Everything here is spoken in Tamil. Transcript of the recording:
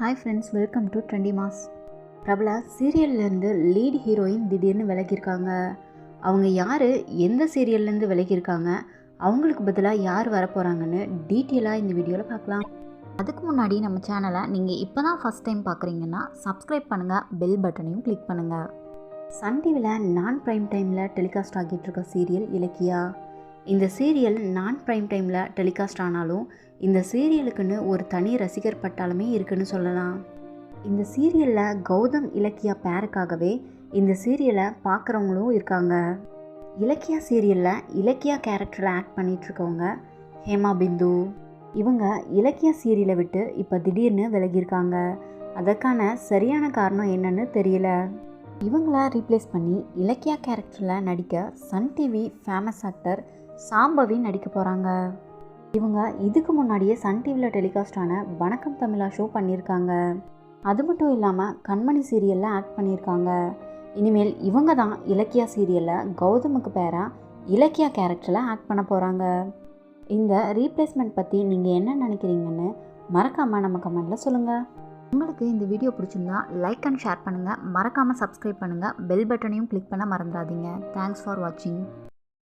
Hi friends welcome to trendy mass பிரபல சீரியல்லேருந்து லீட் ஹீரோயின் திடீர்னு விலகியிருக்காங்க. அவங்க யார் எந்த சீரியல்லேருந்து விலகியிருக்காங்க அவங்களுக்கு பதிலாக யார் வரப்போகிறாங்கன்னு டீட்டெயிலாக இந்த வீடியோவில் பார்க்கலாம். அதுக்கு முன்னாடி நம்ம சேனலை நீங்கள் இப்போ தான் ஃபஸ்ட் டைம் பார்க்குறீங்கன்னா சப்ஸ்கிரைப் பண்ணுங்கள் பெல் பட்டனையும் கிளிக் பண்ணுங்கள் சன் டிவியில் நான் ப்ரைம் டைமில் டெலிகாஸ்ட் ஆகிட்டு இருக்க சீரியல் இலக்கியா? இந்த சீரியல் நான் ப்ரைம் டைமில் டெலிகாஸ்ட் ஆனாலும் இந்த சீரியலுக்குன்னு ஒரு தனி ரசிகர் பட்டாலுமே இருக்குன்னு சொல்லலாம். இந்த சீரியலில் கௌதம் இலக்கியா பேருக்காகவே இந்த சீரியலை பார்க்குறவங்களும் இருக்காங்க. இலக்கியா சீரியலில் இலக்கியா கேரக்டரில் ஆக்ட் பண்ணிகிட்ருக்கவங்க ஹேமா பிந்து. இவங்க இலக்கியா சீரியலை விட்டு இப்போ திடீர்னு விலகியிருக்காங்க. அதற்கான சரியான காரணம் என்னன்னு தெரியல. இவங்கள ரீப்ளேஸ் பண்ணி இலக்கியா கேரக்டரில் நடிக்க Sun TV famous actor Shambhavi நடிக்க போகிறாங்க இவங்க இதுக்கு முன்னாடியே சன் டிவியில் டெலிகாஸ்ட் ஆன வணக்கம் தமிழா ஷோ பண்ணியிருக்காங்க. அது மட்டும் இல்லாமல் கண்மணி சீரியலில் ஆக்ட் பண்ணியிருக்காங்க. இனிமேல் இவங்க தான் இலக்கியா சீரியலில் கௌதமுக்கு பேராக இலக்கியா கேரக்டரில் ஆக்ட் பண்ண போகிறாங்க இந்த ரீப்ளேஸ்மெண்ட் பற்றி நீங்கள் என்ன நினைக்கிறீங்கன்னு மறக்காமல் நம்ம கமெண்ட்டில் சொல்லுங்கள் உங்களுக்கு இந்த வீடியோ பிடிச்சிருந்தா லைக் அண்ட் ஷேர் பண்ணுங்கள் மறக்காமல் சப்ஸ்கிரைப் பண்ணுங்கள் பெல் பட்டனையும் கிளிக் பண்ண மறந்துடாதீங்க. தேங்க்ஸ் ஃபார் வாட்சிங்